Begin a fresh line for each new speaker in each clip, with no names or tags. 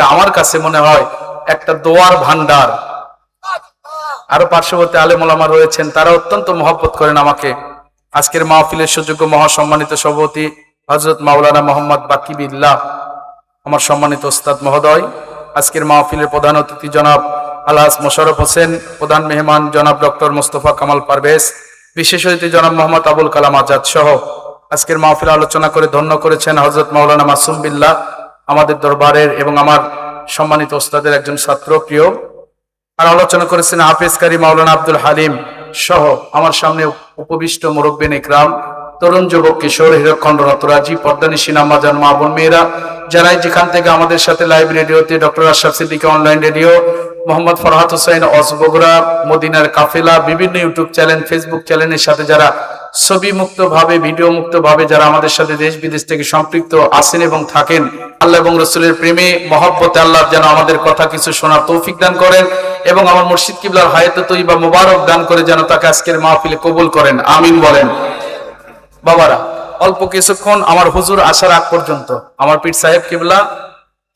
মাহফিলটা আমার কাছে মনে হয় একটা দোয়ার ভান্ডার আরও পার্শ্ববর্তী আলেমোলামা রয়েছেন, তারা অত্যন্ত মহব্বত করেন আমাকে। আজকের মাহফিলের সুযোগ্য মহাসম্মানিত সভাপতি হজরত মাওলানা মোহাম্মদ বাকিবিল্লাহ, আমার সম্মানিত ওস্তাদ মহোদয়, আজকের মাহফিলের প্রধান অতিথি জনাব আলহাজ মোশারফ হোসেন, প্রধান মেহমান জনাব ডক্টর মোস্তফা কামাল পারভেজ, বিশেষ অতিথি জনাব মোহাম্মদ আবুল কালাম আজাদ সহ। আজকের মাহফিল আলোচনা করে ধন্য করেছেন হজরত মাওলানা মাসুম বিল্লাহ আমাদের দরবারের এবং আমার সম্মানিত ওস্তাদের একজন ছাত্র, প্রিয়। আর আলোচনা করেছেন হাফেজ কারি মাওলানা আব্দুল হালিম সহ আমার সামনে উপবিষ্ট মুরব্বিন ইকরাম তরুণ যুবক, কিশোর, হীরকখণ্ড, রতরাজি পর্দানিসী নামাজান মা বোন, মেয়েরা, যারাই যেখান থেকে আমাদের সাথে লাইভ রেডিওতে doctor Ashraf Siddiqui online radio, Mohammad Farhat Hossain অসবগরা মদিনার কাফেলা, বিভিন্ন ইউটিউব চ্যানেল, ফেসবুক চ্যানেলের সাথে যারা ছবি মুক্ত ভাবে ভিডিও মুক্ত ভাবে যারা আমাদের সাথে দেশ বিদেশ থেকে সম্পৃক্ত আছেন এবং থাকেন, আল্লাহ এবং রসুলের প্রেমে, মহব্বতে আল্লাহ যেন আমাদের কথা কিছু শোনার তৌফিক দান করেন এবং আমার মুর্শিদ কিবলার হায়াত তৈবা মোবারক দান করে যেন তাকে আজকের মাহফিলে কবুল করেন। আমিন বলেন। বাবারা, অল্প কিছুক্ষণ আমার হুজুর আসার আগ পর্যন্ত আমার পীর সাহেব কিবলা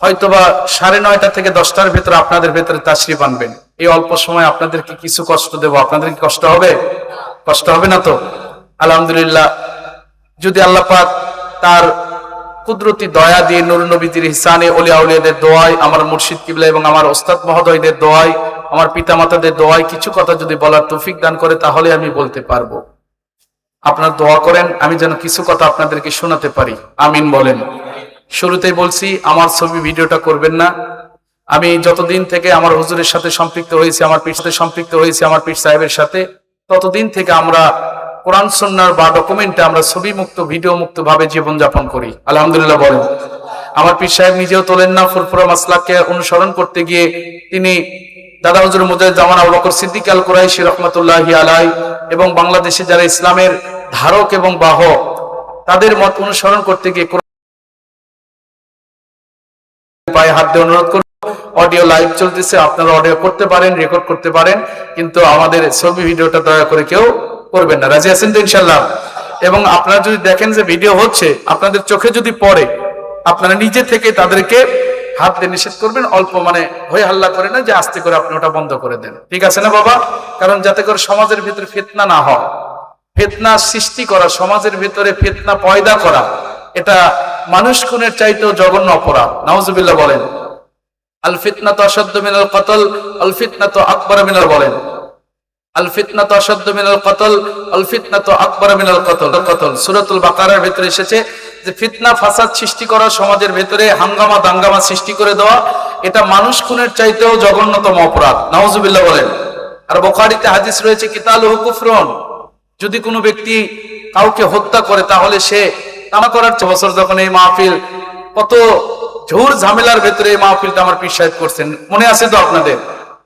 হয়তোবা সাড়ে নয়টা থেকে দশটার ভেতরে আপনাদের ভেতরে তাশরিফ আনবেন। এই অল্প সময় আপনাদেরকে কিছু কষ্ট দেব। আপনাদের কি কষ্ট হবে? কষ্ট হবে না তো? আলহামদুলিল্লাহ, যদি আল্লাহ পাক তার কুদরতি দয়া দিয়ে নুর নবীদের হিসানে অলিয়া উলিয়াদের দোয়ায়, আমার মুর্শিদ কিবলা এবং আমার ওস্তাদ মহোদয়দের দোয়ায়, আমার পিতা মাতাদের দোয়ায় কিছু কথা যদি বলার তৌফিক দান করে, তাহলে আমি বলতে পারব। আপনার দোয়া করেন, আমি যেন কিছু কথা আপনাদেরকে শোনাতে পারি। আমিন বলেন। শুরুতেই বলছি, আমার ছবি ভিডিওটা করবেন না। আমি যতদিন থেকে আমার হুজুরের সাথে সম্পৃক্ত হয়েছি, আমার পীর সাথে সম্পৃক্ত হয়েছি, আমার পীর সাহেবের সাথে, ততদিন থেকে আমরা কোরআন সন্ন্যার বা ডকুমেন্টে আমরা ছবি মুক্ত ভিডিও মুক্ত ভাবে জীবনযাপন করি। আলহামদুলিল্লাহ বলেন। আমার পীর সাহেব নিজেও তোলেন না, ফুরফুরা মাসলাককে অনুসরণ করতে গিয়ে তিনি দাদা হুজুর মুজাহিদ জামান আবু বকর সিদ্দিক আল কুরাইশি রহমতুল্লাহি আলাই এবং বাংলাদেশে যারা ইসলামের ধারক এবং বাহক, তাদের মত অনুসরণ করতে গিয়ে পায়ে হাত দিয়ে অনুরোধ করব অডিও লাইভ চলতেছে, আপনারা অডিও করতে পারেন, রেকর্ড করতে পারেন, কিন্তু আমাদের ছবি, ভিডিওটা দয়া করে কেউ করবেন না। রাজি আছেন তো ইনশাল্লাহ এবং আপনারা যদি দেখেন যে ভিডিও হচ্ছে, আপনাদের চোখে যদি পড়ে, আপনারা নিজে থেকে তাদেরকে হাত দিয়ে নিষেধ করবেন, অল্প মানে হয়ে হাল্লা করে না যে আস্তে করে আপনি ওটা বন্ধ করে দেন। ঠিক আছে না বাবা? কারণ যাতে করে সমাজের ভিতরে ফেতনা না হয়। ফেতনা সৃষ্টি করা, সমাজের ভিতরে ফেতনা পয়দা করা, এটা মানুষ খুনের চাইতেও জঘন্য অপরাধ। নাউজুবিল্লাহ বলেন। আল ফিতনা তো অসাধ্য মিনাল কতল, আল ফিতনা তো আকবর মিনাল বলেন। আল ফিতনা তো অসাধ্য মিনাল কতল আল ফিতনা তো আকবর মিনাল কতল কতল। সুরাতুল বাকারার ভিতরে এসেছে যে ফিতনা, ফাসাদ সৃষ্টি করা সমাজের ভেতরে হাঙ্গামা, দাঙ্গামা সৃষ্টি করে দেওয়া, এটা মানুষ খুনের চাইতেও জঘন্যতম অপরাধ। নাউজুবিল্লাহ বলেন। আর বোখারিতে হাদিস রয়েছে কিতাল হুকুফরন যদি কোনো ব্যক্তি কাউকে হত্যা করে, তাহলে সে তামা করার বছর যখন এই মাহফিল কত ঝুর ঝামেলার ভেতরে এই মাহফিলটা আমার সাহেব করছেন। মনে আছে তো আপনাদের?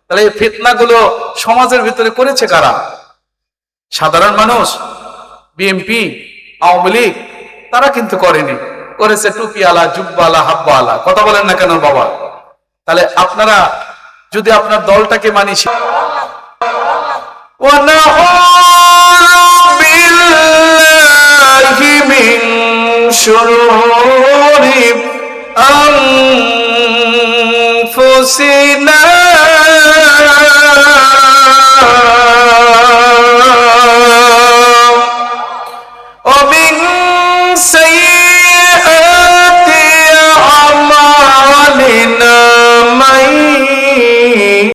তাহলে এই ফিতনা গুলো সমাজের ভিতরে করেছে কারা সাধারণ মানুষ বিএমপি আওয়ামী লীগ তারা কিন্তু করেনি করেছে টুপিওয়ালা জুব্বালা হাব্বালা কথা বলেন না কেন বাবা তাহলে আপনারা যদি আপনার দলটাকে মানি ونعوذ بالله من شرور أنفسنا